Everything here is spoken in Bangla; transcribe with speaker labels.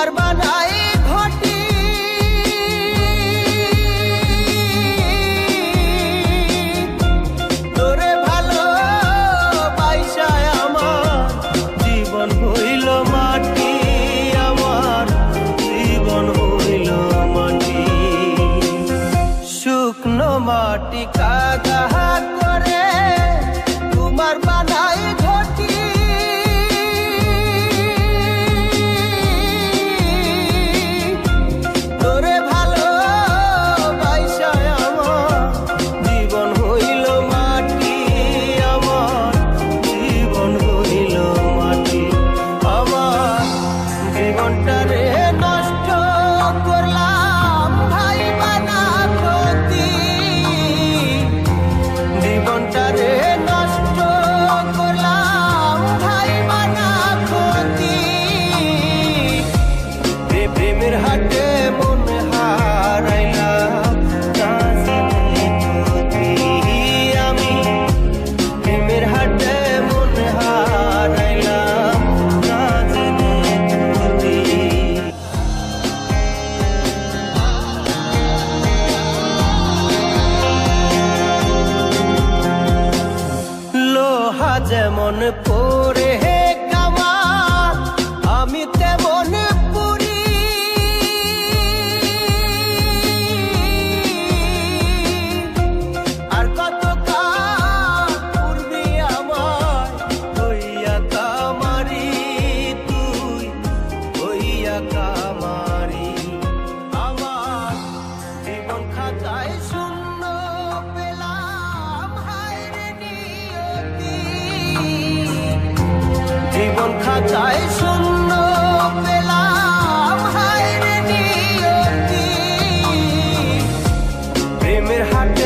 Speaker 1: i'm barbana on the pole. খাতায় শূন্য প্রেমের হাট